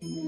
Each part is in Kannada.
Mm-hmm.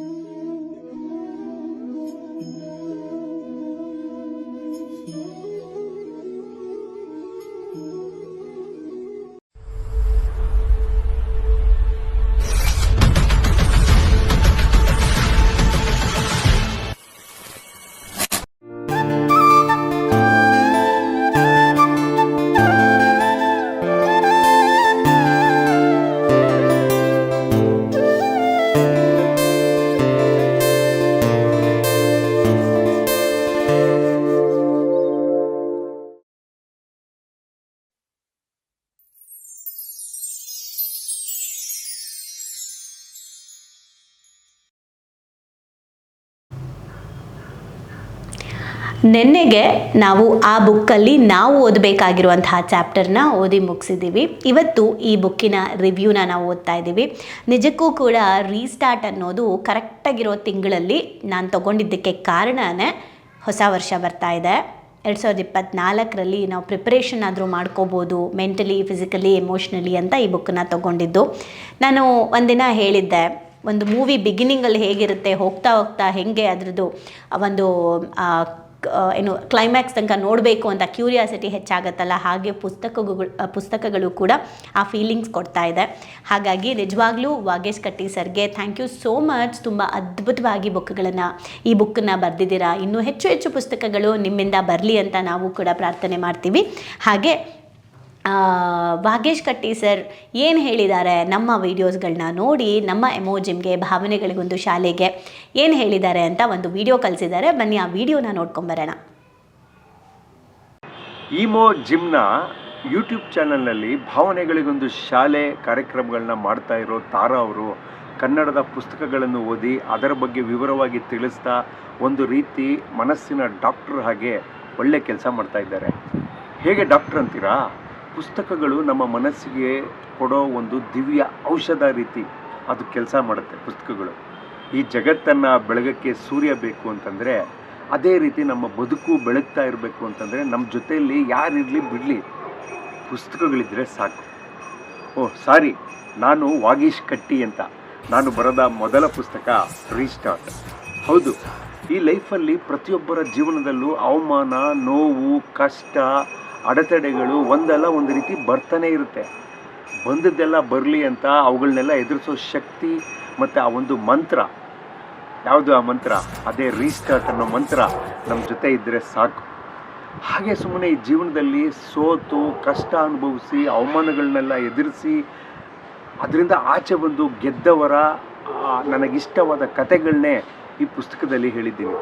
ನಿನ್ನೆಗೆ ನಾವು ಆ ಬುಕ್ಕಲ್ಲಿ ನಾವು ಓದಬೇಕಾಗಿರುವಂತಹ ಚಾಪ್ಟರ್ನ ಓದಿ ಮುಗಿಸಿದ್ದೀವಿ. ಇವತ್ತು ಈ ಬುಕ್ಕಿನ ರಿವ್ಯೂನ ನಾವು ಓದ್ತಾ ಇದ್ದೀವಿ. ನಿಜಕ್ಕೂ ಕೂಡ ರೀಸ್ಟಾರ್ಟ್ ಅನ್ನೋದು ಕರೆಕ್ಟಾಗಿರೋ ತಿಂಗಳಲ್ಲಿ ನಾನು ತಗೊಂಡಿದ್ದಕ್ಕೆ ಕಾರಣನೇ ಹೊಸ ವರ್ಷ ಬರ್ತಾ ಇದೆ. ಎರಡು ಸಾವಿರದ ಇಪ್ಪತ್ತ್ನಾಲ್ಕರಲ್ಲಿ ನಾವು ಪ್ರಿಪ್ರೇಷನ್ ಆದರೂ ಮಾಡ್ಕೋಬೋದು, ಮೆಂಟಲಿ, ಫಿಸಿಕಲಿ, ಎಮೋಷ್ನಲಿ ಅಂತ ಈ ಬುಕ್ಕನ್ನ ತೊಗೊಂಡಿದ್ದು. ನಾನು ಒಂದಿನ ಹೇಳಿದ್ದೆ, ಒಂದು ಮೂವಿ ಬಿಗಿನಿಂಗಲ್ಲಿ ಹೇಗಿರುತ್ತೆ, ಹೋಗ್ತಾ ಹೋಗ್ತಾ ಹೇಗೆ ಅದರದ್ದು ಒಂದು ಏನು ಕ್ಲೈಮ್ಯಾಕ್ಸ್ ತನಕ ನೋಡಬೇಕು ಅಂತ ಕ್ಯೂರಿಯಾಸಿಟಿ ಹೆಚ್ಚಾಗತ್ತಲ್ಲ, ಹಾಗೆ ಪುಸ್ತಕಗಳು ಪುಸ್ತಕಗಳು ಕೂಡ ಆ ಫೀಲಿಂಗ್ಸ್ ಕೊಡ್ತಾ ಇದೆ. ಹಾಗಾಗಿ ನಿಜವಾಗ್ಲೂ ವಾಗೇಶ್ ಕಟ್ಟಿ ಸರ್ಗೆ ಥ್ಯಾಂಕ್ ಯು ಸೋ ಮಚ್ ತುಂಬ ಅದ್ಭುತವಾಗಿ ಬುಕ್ಗಳನ್ನು, ಈ ಬುಕ್ಕನ್ನು ಬರೆದಿದ್ದೀರಾ. ಇನ್ನೂ ಹೆಚ್ಚು ಹೆಚ್ಚು ಪುಸ್ತಕಗಳು ನಿಮ್ಮಿಂದ ಬರಲಿ ಅಂತ ನಾವು ಕೂಡ ಪ್ರಾರ್ಥನೆ ಮಾಡ್ತೀವಿ. ಹಾಗೆ ಭಾಗ್ಯೇಶ್ ಕಟ್ಟಿ ಸರ್ ಏನು ಹೇಳಿದ್ದಾರೆ? ನಮ್ಮ ವೀಡಿಯೋಸ್ಗಳನ್ನ ನೋಡಿ, ನಮ್ಮ ಎಮೋಜಿಮ್ಗೆ ಭಾವನೆಗಳಿಗೊಂದು ಶಾಲೆಗೆ ಏನು ಹೇಳಿದ್ದಾರೆ ಅಂತ ಒಂದು ವಿಡಿಯೋ ಕಲಿಸಿದ್ದಾರೆ ಬನ್ನಿ, ಆ ವಿಡಿಯೋನ ನೋಡ್ಕೊಂಬರೋಣ ಇಮೋ ಜಿಮ್ನ ಯೂಟ್ಯೂಬ್ ಚಾನಲ್ನಲ್ಲಿ ಭಾವನೆಗಳಿಗೊಂದು ಶಾಲೆ ಕಾರ್ಯಕ್ರಮಗಳನ್ನ ಮಾಡ್ತಾ ಇರೋ ತಾರಾ ಅವರು, ಕನ್ನಡದ ಪುಸ್ತಕಗಳನ್ನು ಓದಿ ಅದರ ಬಗ್ಗೆ ವಿವರವಾಗಿ ತಿಳಿಸ್ತಾ ಒಂದು ರೀತಿ ಮನಸ್ಸಿನ ಡಾಕ್ಟರ್ ಹಾಗೆ ಒಳ್ಳೆ ಕೆಲಸ ಮಾಡ್ತಾ ಇದ್ದಾರೆ. ಹೇಗೆ ಡಾಕ್ಟರ್ ಅಂತೀರಾ? ಪುಸ್ತಕಗಳು ನಮ್ಮ ಮನಸ್ಸಿಗೆ ಕೊಡೋ ಒಂದು ದಿವ್ಯ ಔಷಧ ರೀತಿ ಅದು ಕೆಲಸ ಮಾಡುತ್ತೆ ಪುಸ್ತಕಗಳು. ಈ ಜಗತ್ತನ್ನು ಬೆಳಗಕ್ಕೆ ಸೂರ್ಯ ಬೇಕು ಅಂತಂದರೆ, ಅದೇ ರೀತಿ ನಮ್ಮ ಬದುಕು ಬೆಳಗ್ತಾ ಇರಬೇಕು ಅಂತಂದರೆ ನಮ್ಮ ಜೊತೆಯಲ್ಲಿ ಯಾರಿರಲಿ ಬಿಡಲಿ ಪುಸ್ತಕಗಳಿದ್ದರೆ ಸಾಕು. ಓ, ಸಾರಿ, ನಾನು ವಾಗೀಶ್ ಕಟ್ಟಿ ಅಂತ. ನಾನು ಬರೆದ ಮೊದಲ ಪುಸ್ತಕ ರೀಸ್ಟಾರ್ಟ್ ಹೌದು, ಈ ಲೈಫಲ್ಲಿ ಪ್ರತಿಯೊಬ್ಬರ ಜೀವನದಲ್ಲೂ ಅವಮಾನ, ನೋವು, ಕಷ್ಟ ಅಡೆತಡೆಗಳು ಒಂದಲ್ಲ ಒಂದು ರೀತಿ ಬರ್ತಾನೆ ಇರುತ್ತೆ. ಬಂದದ್ದೆಲ್ಲ ಬರಲಿ ಅಂತ ಅವುಗಳನ್ನೆಲ್ಲ ಎದುರಿಸೋ ಶಕ್ತಿ ಮತ್ತು ಆ ಒಂದು ಮಂತ್ರ. ಯಾವುದು ಆ ಮಂತ್ರ? ಅದೇ ರೀಸ್ಟಾರ್ಟ್ ಅನ್ನೋ ಮಂತ್ರ ನಮ್ಮ ಜೊತೆ ಇದ್ದರೆ ಸಾಕು. ಹಾಗೆ ಸುಮ್ಮನೆ ಈ ಜೀವನದಲ್ಲಿ ಸೋತು, ಕಷ್ಟ ಅನುಭವಿಸಿ ಅವಮಾನಗಳನ್ನೆಲ್ಲ ಎದುರಿಸಿ, ಅದರಿಂದ ಆಚೆ ಬಂದು ಗೆದ್ದವರ ನನಗಿಷ್ಟವಾದ ಕತೆಗಳನ್ನೇ ಈ ಪುಸ್ತಕದಲ್ಲಿ ಹೇಳಿದ್ದೀನಿ.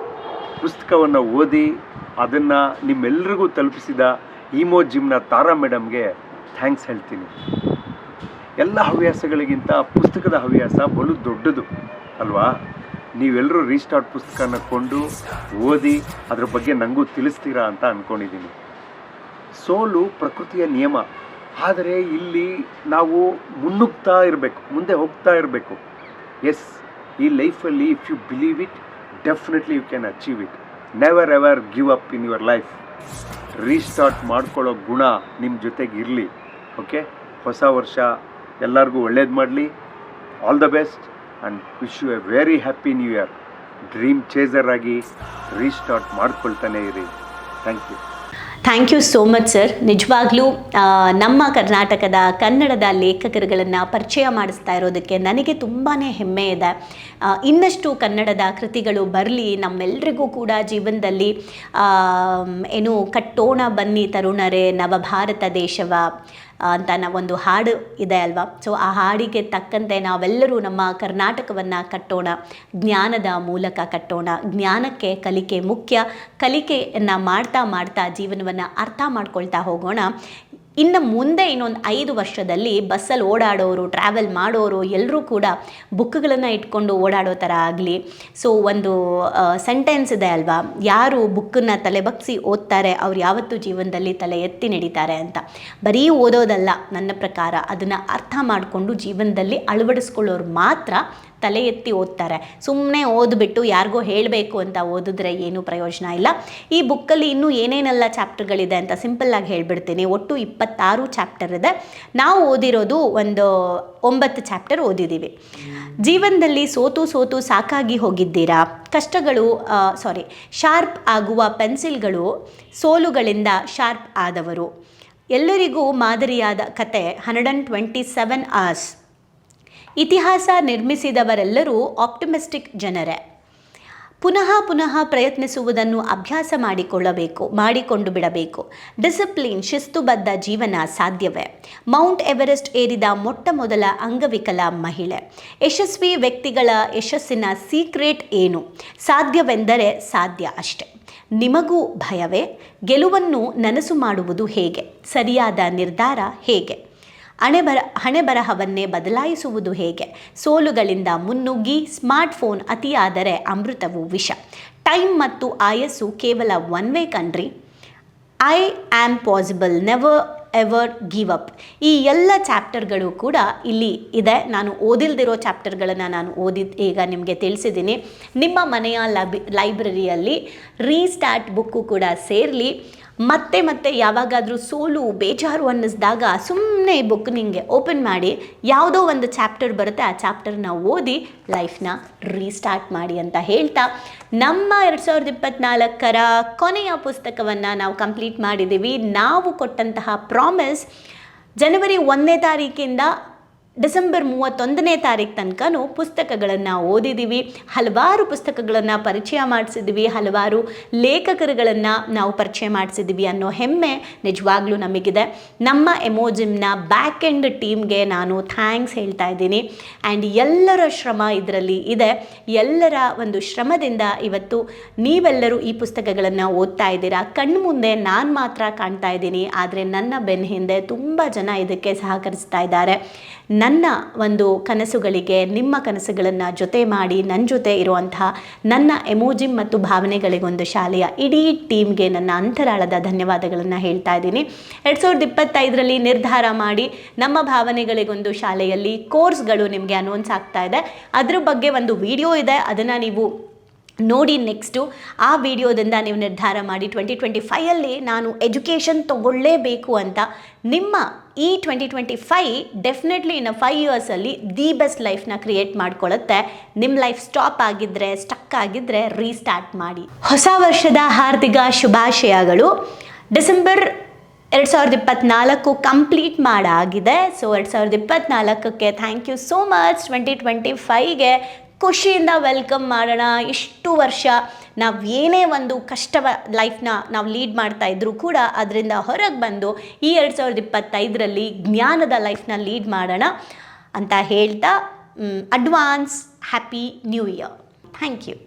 ಪುಸ್ತಕವನ್ನು ಓದಿ, ಅದನ್ನು ನಿಮ್ಮೆಲ್ಲರಿಗೂ ತಲುಪಿಸಿದ ಈಮೋ ಜಿಮ್ನ ತಾರಾ ಮೇಡಮ್ಗೆ ಥ್ಯಾಂಕ್ಸ್ ಹೇಳ್ತೀನಿ. ಎಲ್ಲ ಹವ್ಯಾಸಗಳಿಗಿಂತ ಪುಸ್ತಕದ ಹವ್ಯಾಸ ಬಲು ದೊಡ್ಡದು, ಅಲ್ವಾ? ನೀವೆಲ್ಲರೂ ರೀಸ್ಟಾರ್ಟ್ ಪುಸ್ತಕನ ಕೊಂಡು ಓದಿ ಅದ್ರ ಬಗ್ಗೆ ನನಗೂ ತಿಳಿಸ್ತೀರಾ ಅಂತ ಅಂದ್ಕೊಂಡಿದ್ದೀನಿ ಸೋಲು ಪ್ರಕೃತಿಯ ನಿಯಮ. ಆದರೆ ಇಲ್ಲಿ ನಾವು ಮುನ್ನುಗ್ತಾ ಇರಬೇಕು, ಮುಂದೆ ಹೋಗ್ತಾ ಇರಬೇಕು. ಎಸ್ ಈ ಲೈಫಲ್ಲಿ if you believe it definitely you can achieve it never ever give up in your life restart ಮಾಡ್ಕೊಳ್ಳೋ ಗುಣ ನಿಮ್ಮ ಜೊತೆಗೆ ಇರಲಿ ಓಕೆ ಹೊಸ ವರ್ಷ ಎಲ್ಲರಿಗೂ ಒಳ್ಳೇದು ಮಾಡಲಿ all the best and wish you a very happy new year dream chaser ಆಗಿ ರೀಸ್ಟಾರ್ಟ್ ಮಾಡ್ಕೊಳ್ತಾನೆ ಇರಿ. Thank you thank you so much sir ನಿಜವಾಗ್ಲೂ ನಮ್ಮ ಕರ್ನಾಟಕದ, ಕನ್ನಡದ ಲೇಖಕರುಗಳನ್ನು ಪರಿಚಯ ಮಾಡಿಸ್ತಾ ಇರೋದಕ್ಕೆ ನನಗೆ ತುಂಬಾ ಹೆಮ್ಮೆ ಇದೆ. ಇನ್ನಷ್ಟು ಕನ್ನಡದ ಕೃತಿಗಳು ಬರಲಿ ನಮ್ಮೆಲ್ಲರಿಗೂ ಕೂಡ ಜೀವನದಲ್ಲಿ ಏನು ಕಟ್ಟೋಣ ಬನ್ನಿ ತರುಣರೇ, ನವಭಾರತ ದೇಶವ. ಅಂತ ಒಂದು ಹಾಡು ಇದೆ ಅಲ್ವಾ? ಸೊ ಆ ಹಾಡಿಗೆ ತಕ್ಕಂತೆ ನಾವೆಲ್ಲರೂ ನಮ್ಮ ಕರ್ನಾಟಕವನ್ನು ಕಟ್ಟೋಣ, ಜ್ಞಾನದ ಮೂಲಕ ಕಟ್ಟೋಣ. ಜ್ಞಾನಕ್ಕೆ ಕಲಿಕೆ ಮುಖ್ಯ. ಕಲಿಕೆಯನ್ನು ಮಾಡ್ತಾ ಮಾಡ್ತಾ ಜೀವನವನ್ನು ಅರ್ಥ ಮಾಡ್ಕೊಳ್ತಾ ಹೋಗೋಣ. ಇನ್ನು ಮುಂದೆ ಇನ್ನೊಂದು ಐದು ವರ್ಷದಲ್ಲಿ ಬಸ್ಸಲ್ಲಿ ಓಡಾಡೋರು ಟ್ರಾವೆಲ್ ಮಾಡೋರು ಎಲ್ಲರೂ ಕೂಡ ಬುಕ್ಗಳನ್ನು ಇಟ್ಕೊಂಡು ಓಡಾಡೋ ಥರ ಆಗಲಿ. ಸೊ ಒಂದು ಸೆಂಟೆನ್ಸ್ ಇದೆ ಅಲ್ವಾ? ಯಾರು ಬುಕ್ಕನ್ನು ತಲೆ ಬಗ್ಸಿ ಓದ್ತಾರೆ, ಅವ್ರು ಯಾವತ್ತೂ ಜೀವನದಲ್ಲಿ ತಲೆ ಎತ್ತಿ ನಡೀತಾರೆ ಅಂತ. ಬರೀ ಓದೋದಲ್ಲ, ನನ್ನ ಪ್ರಕಾರ. ಅದನ್ನು ಅರ್ಥ ಮಾಡಿಕೊಂಡು ಜೀವನದಲ್ಲಿ ಅಳವಡಿಸ್ಕೊಳ್ಳೋರು ಮಾತ್ರ ತಲೆ ಎತ್ತಿ ಓದ್ತಾರೆ. ಸುಮ್ಮನೆ ಓದ್ಬಿಟ್ಟು ಯಾರಿಗೋ ಹೇಳಬೇಕು ಅಂತ ಓದಿದ್ರೆ ಏನೂ ಪ್ರಯೋಜನ ಇಲ್ಲ. ಈ ಬುಕ್ಕಲ್ಲಿ ಇನ್ನೂ ಏನೇನೆಲ್ಲ ಚಾಪ್ಟರ್ಗಳಿದೆ ಅಂತ ಸಿಂಪಲ್ಲಾಗಿ ಹೇಳ್ಬಿಡ್ತೀನಿ. ಒಟ್ಟು ಇಪ್ಪತ್ತಾರು ಚಾಪ್ಟರ್ ಇದೆ. ನಾವು ಓದಿರೋದು ಒಂದು ಒಂಬತ್ತು ಚಾಪ್ಟರ್ ಓದಿದ್ದೀವಿ. ಜೀವನದಲ್ಲಿ ಸೋತು ಸೋತು ಸಾಕಾಗಿ ಹೋಗಿದ್ದೀರಾ? ಕಷ್ಟಗಳು ಸಾರಿ ಶಾರ್ಪ್ ಆಗುವ ಪೆನ್ಸಿಲ್ಗಳು ಸೋಲುಗಳಿಂದ ಶಾರ್ಪ್ ಆದವರು. ಎಲ್ಲರಿಗೂ ಮಾದರಿಯಾದ ಕತೆ hundred and twenty seven hours ಇತಿಹಾಸ ನಿರ್ಮಿಸಿದವರೆಲ್ಲರೂ ಆಪ್ಟಿಮಿಸ್ಟಿಕ್ ಜನರೇ. ಪುನಃ ಪುನಃ ಪ್ರಯತ್ನಿಸುವುದನ್ನು ಅಭ್ಯಾಸ ಮಾಡಿಕೊಳ್ಳಬೇಕು, ಮಾಡಿಕೊಂಡು ಬಿಡಬೇಕು. ಡಿಸಿಪ್ಲಿನ್, ಶಿಸ್ತುಬದ್ಧ ಜೀವನ ಸಾಧ್ಯವೇ. ಮೌಂಟ್ ಎವರೆಸ್ಟ್ ಏರಿದ ಮೊಟ್ಟ ಮೊದಲ ಅಂಗವಿಕಲ ಮಹಿಳೆ. ಯಶಸ್ವಿ ವ್ಯಕ್ತಿಗಳ ಯಶಸ್ಸಿನ ಸೀಕ್ರೆಟ್ ಏನು? ಸಾಧ್ಯವೆಂದರೆ ಸಾಧ್ಯ ಅಷ್ಟೆ. ನಿಮಗೂ ಭಯವೇ? ಗೆಲುವನ್ನು ನನಸು ಮಾಡುವುದು ಹೇಗೆ? ಸರಿಯಾದ ನಿರ್ಧಾರ ಹೇಗೆ? ಹಣೆಬರ ಹಣೆಬರಹವನ್ನೇ ಬದಲಾಯಿಸುವುದು ಹೇಗೆ? ಸೋಲುಗಳಿಂದ ಮುನ್ನುಗ್ಗಿ ಸ್ಮಾರ್ಟ್ಫೋನ್ ಅತಿಯಾದರೆ ಅಮೃತವು ವಿಷ. ಟೈಮ್ ಮತ್ತು ಆಯಸ್ಸು ಕೇವಲ one way country I am possible, never ever give up. ಈ ಎಲ್ಲ ಚಾಪ್ಟರ್ಗಳು ಕೂಡ ಇಲ್ಲಿ ಇದೆ. ನಾನು ಓದಿಲ್ದಿರೋ ಚಾಪ್ಟರ್ಗಳನ್ನು ನಾನು ಓದಿದ್, ಈಗ ನಿಮಗೆ ತಿಳಿಸಿದ್ದೀನಿ. ನಿಮ್ಮ ಮನೆಯ ಲೈಬ್, ಲೈಬ್ರರಿಯಲ್ಲಿ ರೀಸ್ಟಾರ್ಟ್ ಬುಕ್ಕು ಕೂಡ ಸೇರಲಿ. ಮತ್ತೆ ಮತ್ತೆ ಯಾವಾಗಾದರೂ ಸೋಲು, ಬೇಜಾರು ಅನ್ನಿಸಿದಾಗ ಸುಮ್ಮನೆ ಬುಕ್ ನಿಮಗೆ ಓಪನ್ ಮಾಡಿ. ಯಾವುದೋ ಒಂದು ಚಾಪ್ಟರ್ ಬರುತ್ತೆ, ಆ ಚಾಪ್ಟರ್ನ ಓದಿ ಲೈಫ್ನ ರೀಸ್ಟಾರ್ಟ್ ಮಾಡಿ ಅಂತ ಹೇಳ್ತಾ. ನಮ್ಮ ಎರಡು ಸಾವಿರದ ಇಪ್ಪತ್ತ್ನಾಲ್ಕರ ಕೊನೆಯ ಪುಸ್ತಕವನ್ನು ನಾವು ಕಂಪ್ಲೀಟ್ ಮಾಡಿದ್ದೀವಿ. ನಾವು ಕೊಟ್ಟಂತಹ ಪ್ರಾಮಿಸ್ ಜನವರಿ ಒಂದನೇ ತಾರೀಕಿಂದ ಡಿಸೆಂಬರ್ ಮೂವತ್ತೊಂದನೇ ತಾರೀಕು ತನಕನೂ ಪುಸ್ತಕಗಳನ್ನು ಓದಿದ್ದೀವಿ ಹಲವಾರು ಪುಸ್ತಕಗಳನ್ನು ಪರಿಚಯ ಮಾಡಿಸಿದ್ವಿ. ಹಲವಾರು ಲೇಖಕರುಗಳನ್ನು ನಾವು ಪರಿಚಯ ಮಾಡಿಸಿದ್ವಿ ಅನ್ನೋ ಹೆಮ್ಮೆ ನಿಜವಾಗ್ಲೂ ನಮಗಿದೆ. ನಮ್ಮ ಎಮೋಜಿಮ್ನ ಬ್ಯಾಕ್ ಎಂಡ್ ಟೀಮ್ಗೆ ನಾನು ಥ್ಯಾಂಕ್ಸ್ ಹೇಳ್ತಾ ಇದ್ದೀನಿ. ಆ್ಯಂಡ್ ಎಲ್ಲರ ಶ್ರಮ ಇದರಲ್ಲಿ ಇದೆ. ಎಲ್ಲರ ಒಂದು ಶ್ರಮದಿಂದ ಇವತ್ತು ನೀವೆಲ್ಲರೂ ಈ ಪುಸ್ತಕಗಳನ್ನು ಓದ್ತಾ ಇದ್ದೀರಾ? ಕಣ್ಣು ಮುಂದೆ ನಾನು ಮಾತ್ರ ಕಾಣ್ತಾ ಇದ್ದೀನಿ. ಆದರೆ ನನ್ನ ಬೆನ್ನ ಹಿಂದೆ ತುಂಬ ಜನ ಇದಕ್ಕೆ ಸಹಕರಿಸ್ತಾ ಇದ್ದಾರೆ. ನನ್ನ ಒಂದು ಕನಸುಗಳಿಗೆ, ನಿಮ್ಮ ಕನಸುಗಳನ್ನು ಜೊತೆ ಮಾಡಿ ನನ್ನ ಜೊತೆ ಇರುವಂತಹ ನನ್ನ ಎಮೋಜಿಮ್ ಮತ್ತು ಭಾವನೆಗಳಿಗೊಂದು ಶಾಲೆಯ ಇಡೀ ಟೀಮ್ಗೆ ನನ್ನ ಅಂತರಾಳದ ಧನ್ಯವಾದಗಳನ್ನು ಹೇಳ್ತಾ ಇದ್ದೀನಿ. ಎರಡು ಸಾವಿರದ ಇಪ್ಪತ್ತೈದರಲ್ಲಿ ನಿರ್ಧಾರ ಮಾಡಿ ನಮ್ಮ ಭಾವನೆಗಳಿಗೊಂದು ಶಾಲೆಯಲ್ಲಿ ಕೋರ್ಸ್ಗಳು ನಿಮಗೆ ಅನೌನ್ಸ್ ಆಗ್ತಾ ಇದೆ. ಅದ್ರ ಬಗ್ಗೆ ಒಂದು ವಿಡಿಯೋ ಇದೆ, ಅದನ್ನು ನೀವು ನೋಡಿ ನೆಕ್ಸ್ಟು ಆ ವಿಡಿಯೋದಿಂದ ನೀವು ನಿರ್ಧಾರ ಮಾಡಿ ಟ್ವೆಂಟಿ ಟ್ವೆಂಟಿ ಫೈಯಲ್ಲಿ ನಾನು ಎಜುಕೇಷನ್ ತಗೊಳ್ಳೇಬೇಕು ಅಂತ ನಿಮ್ಮ ಈ ಟ್ವೆಂಟಿ ಟ್ವೆಂಟಿ ಫೈ ಡೆಫಿನೆಟ್ಲಿ ಇನ್ನು ಫೈವ್ ಇಯರ್ಸಲ್ಲಿ ದಿ ಬೆಸ್ಟ್ ಲೈಫ್ನ ಕ್ರಿಯೇಟ್ ಮಾಡ್ಕೊಳ್ಳುತ್ತೆ. ನಿಮ್ಮ ಲೈಫ್ ಸ್ಟಾಪ್ ಆಗಿದ್ದರೆ ಸ್ಟಕ್ ಆಗಿದ್ದರೆ ರೀಸ್ಟಾರ್ಟ್ ಮಾಡಿ. ಹೊಸ ವರ್ಷದ ಹಾರ್ದಿಕ ಶುಭಾಶಯಗಳು. ಡಿಸೆಂಬರ್ ಎರಡು ಸಾವಿರದ ಇಪ್ಪತ್ತ್ನಾಲ್ಕು ಕಂಪ್ಲೀಟ್ ಮಾಡಾಗಿದೆ. ಸೊ ಎರಡು ಸಾವಿರದ ಇಪ್ಪತ್ತ್ನಾಲ್ಕಕ್ಕೆ thank you so much twenty twenty ಫೈಗೆ ಖುಷಿಯಿಂದ ವೆಲ್ಕಮ್ ಮಾಡೋಣ. ಇಷ್ಟು ವರ್ಷ ನಾವು ಏನೇ ಒಂದು ಕಷ್ಟವ ಲೈಫ್ನ ನಾವು ಲೀಡ್ ಮಾಡ್ತಾ ಇದ್ರೂ ಕೂಡ ಅದರಿಂದ ಹೊರಗೆ ಬಂದು ಈ ಎರಡು ಸಾವಿರದ ಇಪ್ಪತ್ತೈದರಲ್ಲಿ ಜ್ಞಾನದ ಲೈಫ್ನ ಲೀಡ್ ಮಾಡೋಣ ಅಂತ ಹೇಳ್ತಾ advance happy new year thank you